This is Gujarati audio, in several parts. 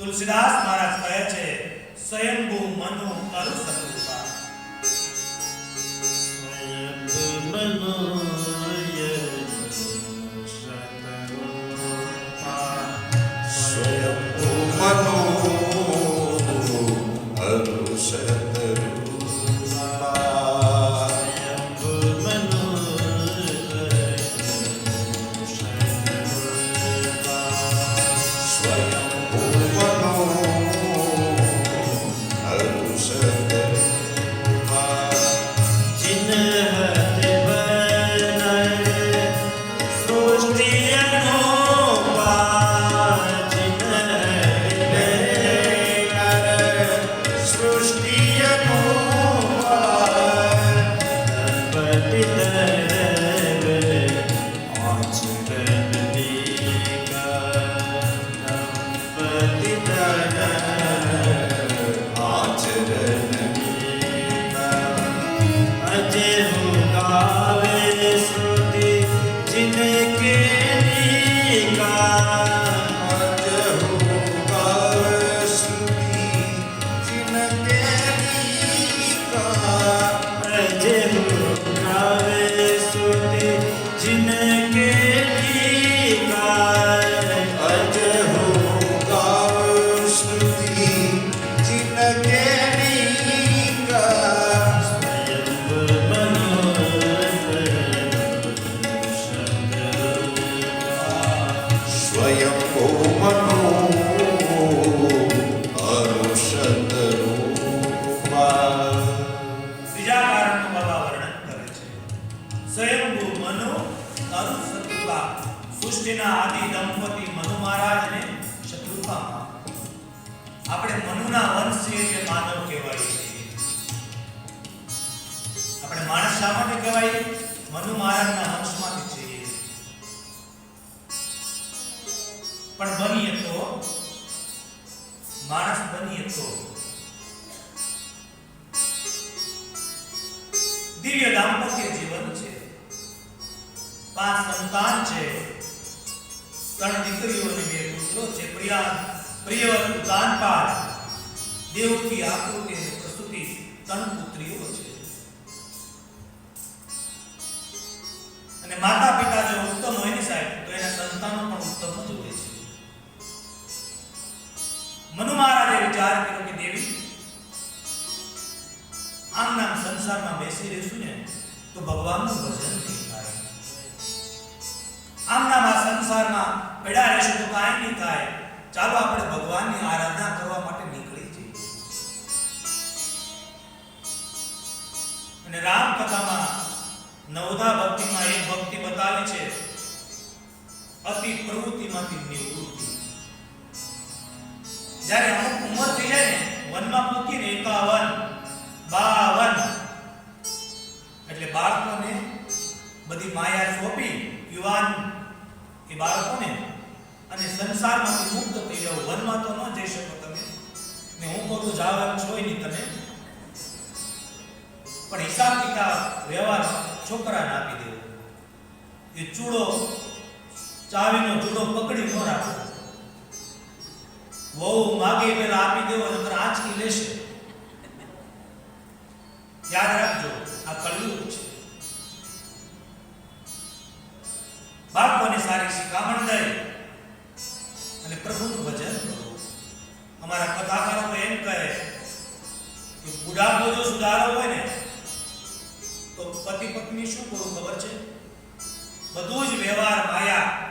તુલસીદાસ મહારાજ કહે છે સ્વયંભૂ મનુ અરુ સકૃપા Let me દિવ્ય દાંપત્ય જીવન છે. પાંચ સંતાન છે. ત્રણ દીકરીઓ અને બે પુત્રો છે. પ્રિયા પ્રિયવત ઉદાનપાદ દેવકી આકૃતિ અને પ્રસૂતિ ત્રણ પુત્રીઓ અને રામ કથામાં નવધા ભક્તિમાં એક ભક્તિ બતાવી છે, અતિ પ્રવૃત્તિમાંથી નિવૃત્તિ. જ્યારે અમુક ઉંમર થઈ જાય ને, વનમાં મૂકીને એકાવન, બાવન, એટલે બાળકોને બધી માયા સોંપી, યુવાન એ બાળકોને અને સંસારમાંથી મુક્ત થઈ જાવ વનમાં તો ન જઈ શકો તમે. ને હું કહું તો જવાનું છો નહીં તમે પણ હિસાબ કિતાબ, વ્યવહાર છોકરાને આપી દેવો. એ ચૂડો, ચાવીનો ચૂડો પકડી ન રાખો વહુ માગે પેલા આપી દેવો, નકર આંચકી લેશે. યાદ રાખજો, આ કલયુગ છે. બાળકોને સારી શિખામણ દે અને પ્રભુનું ભજન અમારા કથાકારો એમ કહે કે બુઢાપો જો સુધારો હોય ને પતિ પત્ની શું કરવું ખબર છે? બધું જ વ્યવહાર માયા.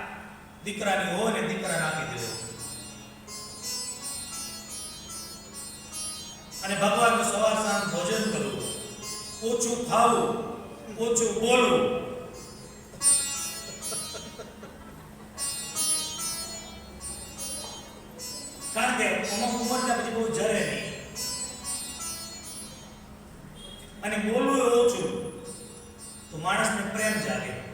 દીકરાની હોય ને દીકરાને આપી દેવો. અને ભગવાનનું સવાર સાંજ ભોજન કરવું. ઓછું ખાવું, ઓછું બોલવું. તો માણસને પ્રેમ જાગે.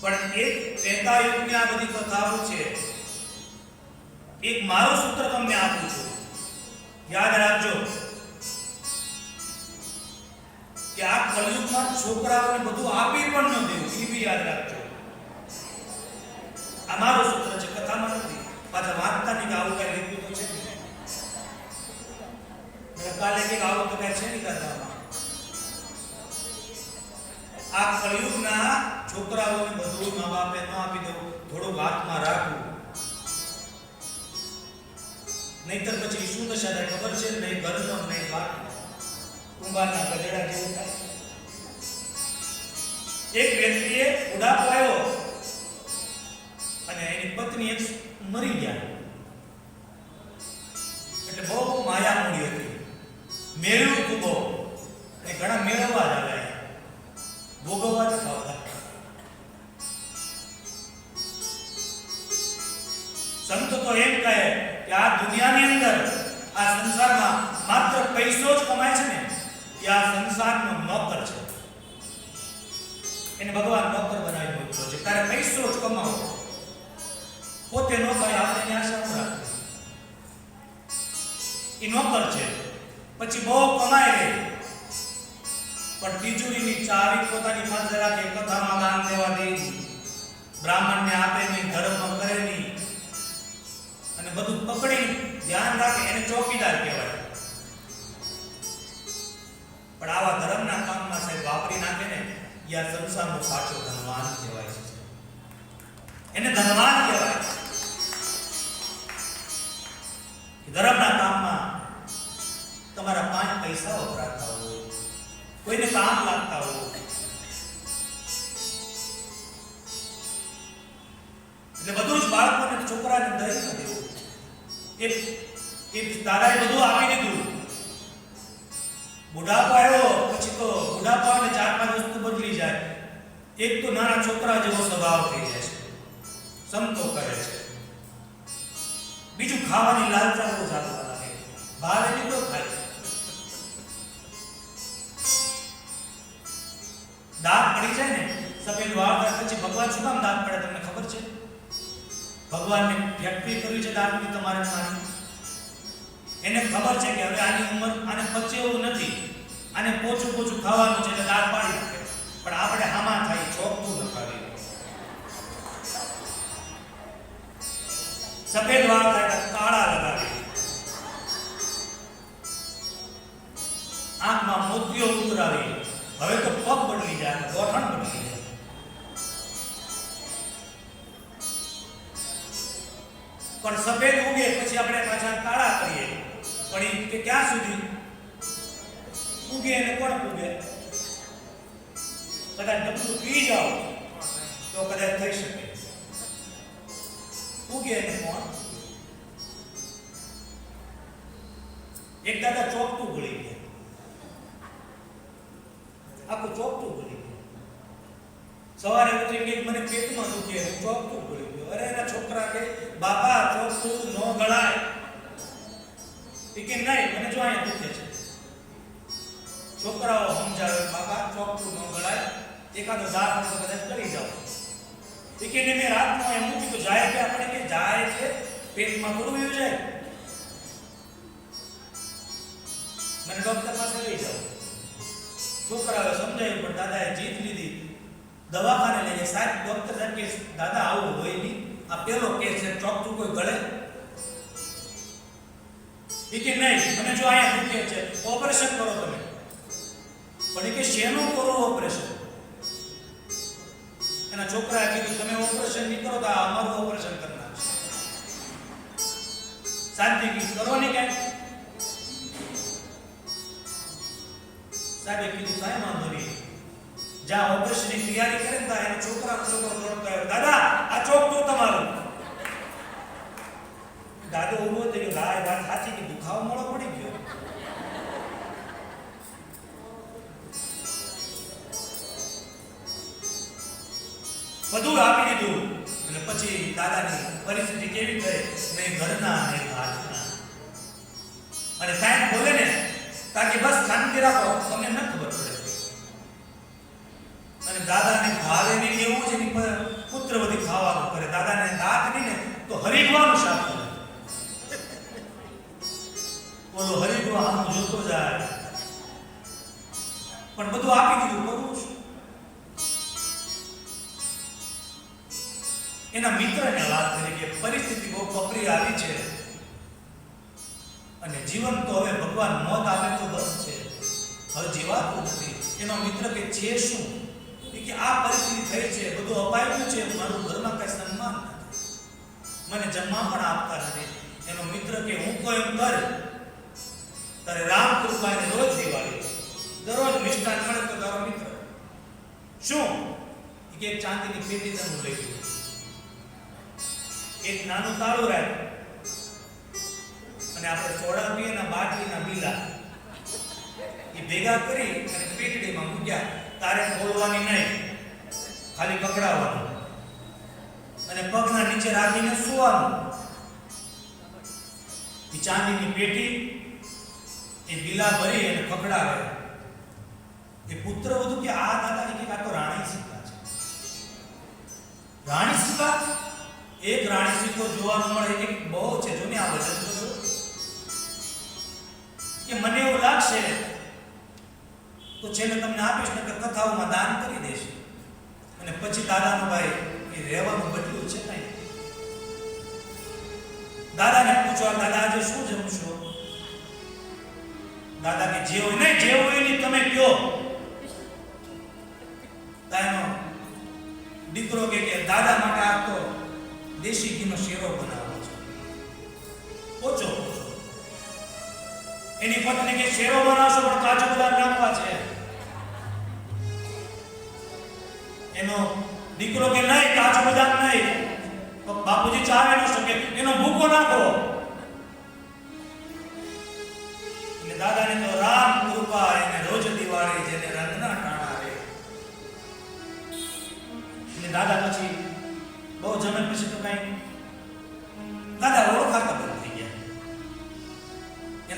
પણ એક ત્રેતા આ બધી કથાઓ છે, એક મારો સૂત્ર તમને આપું છું. યાદ રાખજો કે આ કલયુગમાં છોકરાઓને બધું આપી પણ ન દેવું, એ બી યાદ રાખજો. આ મારો સૂત્ર છે, કથામાં નથી. પાછા વાંચતા નહીં કે આવું કઈ લીધું તો છે. કાલે કે આવું તો કઈ છે નહીં કથામાં આ કલયુગના છોકરાઓને બધું મા બાપે ન આપી દેવું થોડુંક હાથમાં રાખવું નહીતર પછી શું દશા થાય ખબર છે? નહીં, ઘરનો નહીં, બાર. કુંભારના ગજડા જેવું થાય. એક વ્યક્તિએ ઉડાપ આવ્યો અને એની પત્ની મરી ગયા. ખાવાની લાલચા બહુ જાતવા લાગે ભાવે લીધો ખાય દાંત પડી જાય ને, સફેદ વાળ થાય પછી ભગવાન શું કામ દાંત પડે તમને ખબર છે? ભગવાનને ફેક્ટરી કરવી છે દાંતની તમારે માની એને ખબર છે કે હવે આની ઉંમર આને પચે એવું નથી. આને પોચું પોચું ખાવાનું છે એટલે દાંત પાડી નાખે. પણ આપણે હામાં થાય ચોખ્ખું ન ખાવી. સફેદ વાળ થાય હવે તો પગ બદલી જાય ગોઠણ બદલી જાય પણ સફેદ ઉગે પછી આપણે પાછા કાળા કરીએ। પણ ઈ કે ક્યાં સુધી? ઉગે અને કોણ ઉગે? કદાચ ડબલું પી જાઓ, તો કદાચ થઈ શકે। ઉગે અને કોણ? એક દાદા ચોકટું ગળી ગયા। આખું ચોકટું ભૂલી ગયું. સવારે ઉઠીને મને પેટમાં દુખે, હું ચોકટું ભૂલી ગયો. અરે, એના છોકરા કે, બાપા ચોકટું ન ગળાય એ કે, નહીં, મને જો અહીંયા દુખે છે. છોકરાઓ સમજાવે, બાપા ચોકટું ન ગળાય એકાદો દાંત કદાચ કરી જાઓ. એ કે મેં રાતમાં એમ મૂક્યું તો જાય કે આપણે કે, જાય છે. પેટમાં થોડું જાય. મને ડોક્ટર પાસે લઈ જાઓ. છોકરાઓએ સમજાયું પણ દાદાએ જીત લીધી. દવાખાને લઈ જાય. સાહેબ ડોક્ટર સાહેબ કે, દાદા, આવું, હોય નહીં. આ પેલો કેસ છે ચોકતું કોઈ ગળે? કે, નહીં, મને જો અહીંયા દુખે છે, ઓપરેશન કરો તમે. પણ એ કે, શેનું કરો ઓપરેશન? એના છોકરાએ કીધું, તમે ઓપરેશન નહીં કરો તો અમારું ઓપરેશન કરી નાખશે. કીધું કરો ને ક્યાંય સાહેબે કીધું કાંઈ વાંધો નહીં. જ્યાં ઓગસ્ટની તૈયારી કરે ને ત્યાં એનો છોકરો ત્રણ કહ્યો દાદા, આ ચોકનું તમારું. દાદો ઊભો થઈ ગયો રાય વાત સાચી કે દુખાવો મોળો પડી ગયો. બધું આપી દીધું. અને પછી દાદાની પરિસ્થિતિ કેવી થઈ? ને ઘરના અને ઘાટના. અને સાહેબ બોલે ને તાકી બસ શાંતિ રાખો, તમને ન ખબર પડે. અને દાદાને ભાવે નહીં એવું છે કે પુત્ર બધી ખાવાનું કરે. દાદાને દાંત નહીં ને તો હરિગવાનું શાક કરે. બોલો હરિગવા આમ જોતો જાય. પણ બધું આપી દીધું, કરવું શું એના મિત્રને વાત કરી કે પરિસ્થિતિ બહુ કપરી આવી છે. અને જીવન તો હવે ભગવાન મોત આવે તો બસ છે. હવે જીવાતું નથી. એનો મિત્ર કે છે શું? કે આ પરિસ્થિતિ થઈ છે, બધું અપાયું છે, મારું ઘરમાં કઈ સન્માન નથી. મને જમવા પણ આપતા નથી. એનો મિત્ર કે હું કોઈ એમ કર? તારે રામ કૃપા એને રોજ દિવાળી દરરોજ મિષ્ટાન મળે તો તારો મિત્ર. શું? કે એક ચાંદીની પેટી તને લઈ એક નાનું તાળું રાખ. અને આપણે સોડા પીએ ને બાટલીના બીલા. એ ભેગા કરી અને પેટડીમાં મૂક્યા. તારે બોલવાની નહીં. ખાલી પકડાવવાનું. અને પગના નીચે રાખીને સુવાનું. એ ચાંદીની પેટી એ બીલા ભરી અને પકડાવે એ પુત્ર વધુ કે આ દાદા કે આ તો રાણી સીતા છે. રાણી સીતા એક રાણી સીતો જોવા મળે, એક બહુ છે જો ને આ જો. કે મને એવું લાગશે તો છેલ્લે તમને આપીશ ને કથાઓમાં દાન કરી દેશે. અને પછી દાદાનો ભાઈ એ રહેવાનું બદલું છે નહીં. દાદાને પૂછો દાદા આજે શું જમશો? દાદા કે, જે હોય નહીં, જે હોય એની તમે કયો તાનો દીકરો કે કે, દાદા માટે આ તો દેશી ઘીનો શેરો બનાવો છે. ઓછો એની પત્ની કે શેરો બનાવશો પણ કાજુ બદામ નાખવા છે. એનો દીકરો કે નહીં, કાજુ બદામ નહીં. તો બાપુજી ચાવે ન શકે. એનો ભૂકો નાખો. એટલે દાદાને તો રામ કૃપા એને રોજ દિવાળી જેને રંગના ટાણા રે એટલે દાદા પછી બહુ જમે પછી તો કઈ દાદા ઓળખાતા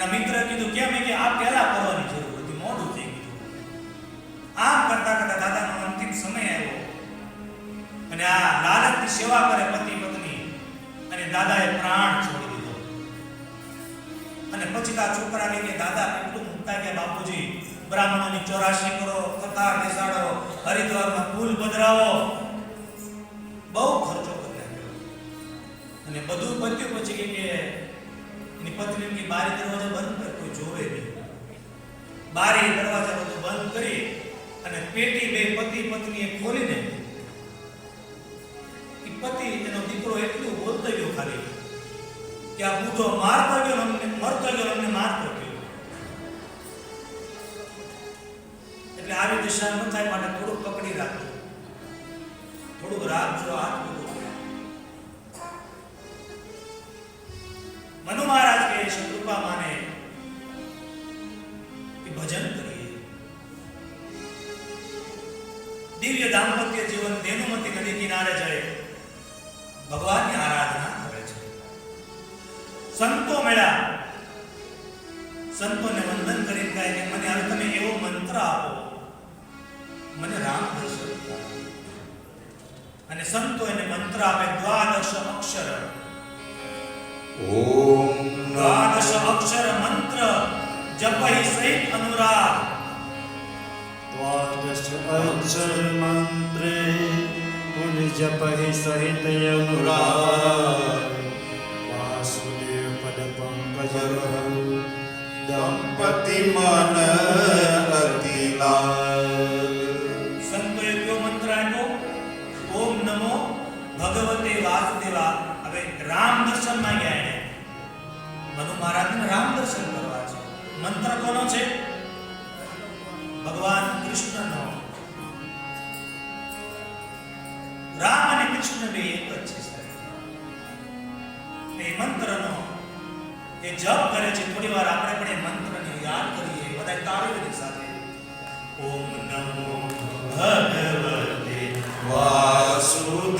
એના મિત્ર કીધું કેમ કે આ પહેલા કરવાની જરૂર હતી. મોડું થઈ ગયું. આમ કરતા કરતા દાદાનો અંતિમ સમય આવ્યો. અને આ લાલચની સેવા કરે પતિ પત્ની, અને દાદાએ પ્રાણ છોડી દીધો. અને પછી આ છોકરાને કે દાદા, કેટલું મૂકતા કે બાપુજી? બ્રાહ્મણોની ચોરાશી કરો કતાર બેસાડો, હરિદ્વારમાં પુલ પધરાવો. બહુ ખર્ચો કરી અને બધું પત્યું પછી કે એની પત્ની કે બારી દરવાજા બંધ કર, કોઈ જોવે નહીં. બારી દરવાજા બધું બંધ કરી અને પેટી બે પતિ પત્નીએ ખોલીને એ પતિ એનો દીકરો એટલું બોલતો ગયો ખાલી કે આ બુઢો મારતો ગયો અમને, મરતો ગયો અમને મારતો ગયો. એટલે આવી દિશા ન થાય, માટે થોડુંક પકડી રાખજો. થોડુંક રાખજો હાથ મનુ મહારાજ કે શત્રુપા માને ભજન કરીએ. દિવ્ય દાંપત્ય જીવન ધેનુમતી નદી કિનારે જઈ ભગવાનની આરાધના કરે છે. સંતો મેળા, સંતોને વંદન કરીને કહે કે મને હવે તમે એવો મંત્ર આપો. મને રામ દર્શન અને સંતો એને મંત્ર આપે, દ્વાદશ અક્ષર. ઓમ દ્વાદશ અક્ષર મંત્ર જપહિ સહિત અનુરાગ દ્વાદશ અક્ષર મંત્રે પુન જપહિ સહિત અનુરાગ વાસુદેવ પદ પંકજ દંપતિ મન અતિલા મનુ મહારાજને રામ દર્શન કરવા છે. મંત્ર કોનો છે? ભગવાન કૃષ્ણનો. રામ અને કૃષ્ણ બે એક જ છે. એ મંત્રનો, એ જપ કરે છે. થોડી વાર આપણે પણ એ મંત્રને યાદ કરીએ. બધા તાળીઓની સાથે. ઓમ નમો ભગવતે વાસુ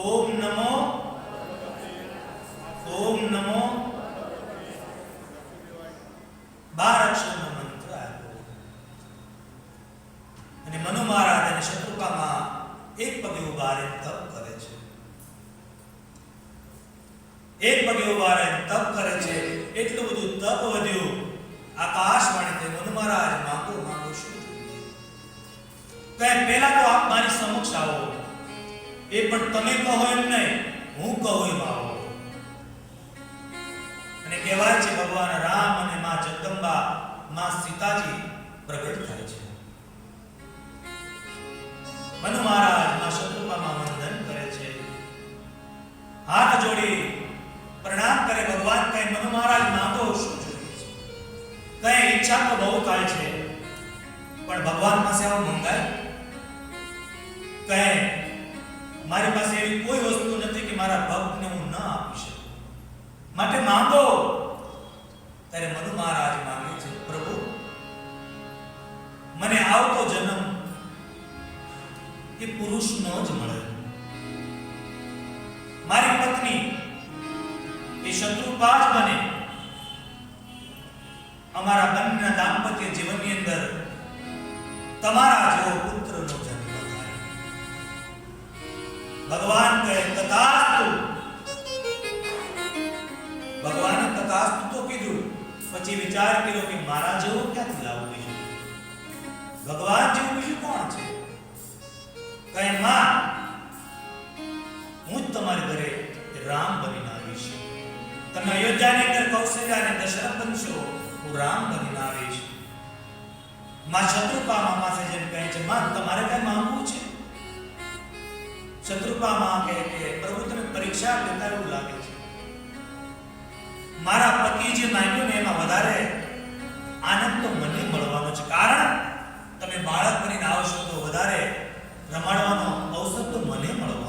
ઓમ નમો જોડી પ્રણામ કરે, ભગવાન કહે, મનુ મહારાજ માંગો શું જોઈએ છે? કઈ ઈચ્છા તો બહુ થાય છે, પણ ભગવાન પાસે આવું મંગાય. કહે, મારી પાસે એવી કોઈ વસ્તુ નથી કે મારા ભક્તને હું ન આપી શકું. માટે માંગો. ત્યારે મનુ મહારાજ માંગે છે, પ્રભુ, મને આવતો જન્મ એ પુરુષનો જ મળે મારી પત્ની એ શત્રુપા બને. અમારા બંનેના દાંપત્ય જીવનની અંદર તમારા જેવો પુત્રનો જન્મ થાય. ભગવાન કહે, તથાસ્તુ. ભગવાને તથાસ્તુ તો કીધું, પછી વિચાર કર્યો કે મારા જેવો ક્યાંથી લાવું બીજું ભગવાન જેવું બીજું કોણ છે? કઈ માં રામ બનીને આવીશ તમે અયોધ્યાની અંદર કૌશલ્યા અને દશરથ બનશો હું રામ બનીને આવીશમાં શત્રુપા મામા છે જેમ કહે છે, માં, તમારે કઈ માંગવું છે? શત્રુપા માં કહે કે, પ્રભુ, તમે પરીક્ષા લેતા એવું લાગે છે. મારા પતિ જે માંગ્યું ને એમાં વધારે આનંદ તો મને મળવાનો છે. કારણ, તમે બાળક બનીને આવશો તો વધારે રમાડવાનો અવસર તો મને મળવાનો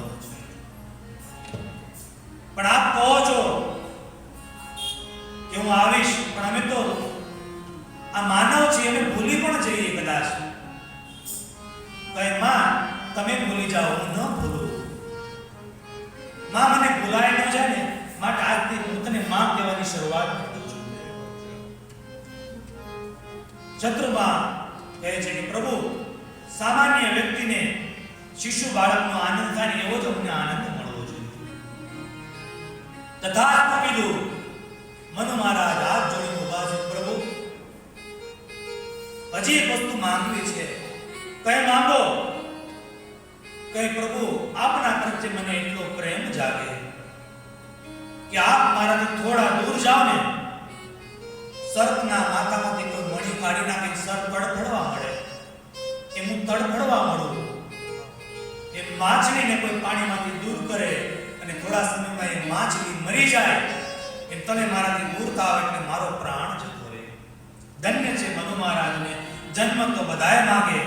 પણ આપ કહો છો કે હું આવીશ, પણ અમે તો આ માનવ છે અમે ભૂલી પણ જઈએ કદાચ. કઈ માં, તમે ભૂલી જાઓ ન ભૂલું. માં મને ભૂલાય ન જાય ને, માટે આજથી હું તને માં કહેવાની શરૂઆત કરું છું. શત્રુમાં કહે છે કે, પ્રભુ, સામાન્ય વ્યક્તિને શિશુ બાળકનો આનંદ થાય એવો જ અમને આનંદ તથાસ્તુ કીધું મન મહારાજ હાથ જોડીને હજી એક વસ્તુ માંગવી છે. કઈ માંગો? કઈ પ્રભુ, આપના પ્રત્યે મને એટલો પ્રેમ જાગે કે આપ મારાથી થોડા દૂર જાઓ ને, સર્પના માથામાંથી કોઈ મણી કાઢી નાખી સર્પ તડફડવા મળે. એમ હું તડફડવા મળું? એ માછલીને કોઈ પાણીમાંથી દૂર કરે? અને થોડા સમયમાં એ માછલી મરી જાય એ તને મારાથી દૂરતા આવે એટલે મારો પ્રાણ જતો રહે. ધન્ય છે મનુ મહારાજને. જન્મ તો બધાએ માંગે,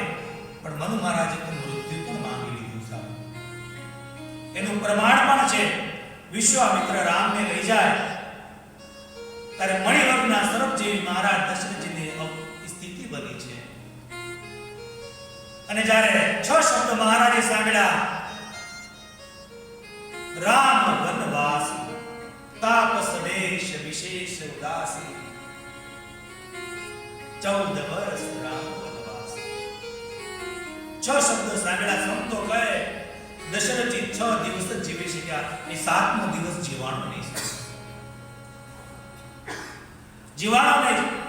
પણ મનુ મહારાજે તો મૃત્યુ પણ માંગી લીધું સાહેબ એનું પ્રમાણ પણ છે. વિશ્વામિત્ર રામને લઈ જાય. ત્યારે મણિવર્ગના સર્પ મહારાજ દશરથજીની સ્થિતિ બની છે. અને જ્યારે છ શબ્દ મહારાજે સાંભળ્યા રામ વનવાસી તાપસ દેશ વિશેષ ઉદાસી ચૌદ વર્ષ રામ વનવાસી છ શબ્દ સાંભળ્યા સંતો કહે દશરથજી છ દિવસ જ જીવી શક્યા એ સાતમો દિવસ જીવાનો નહીં જીવાણો નહીં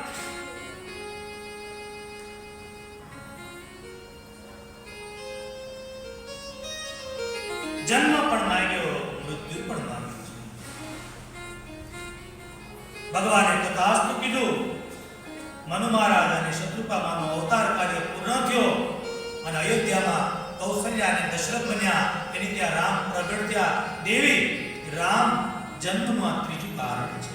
જન્મ ભગવાને તથાસ્તુ કીધું. મનુ મહારાજ અને શત્રુપામાનો અવતાર કાર્ય પૂર્ણ થયો અને અયોધ્યામાં કૌશલ્યા અને દશરથ બન્યા. એની ત્યાં રામ પ્રગટ થયા. દેવી, રામ જન્મમાં ત્રીજું કારણ છે.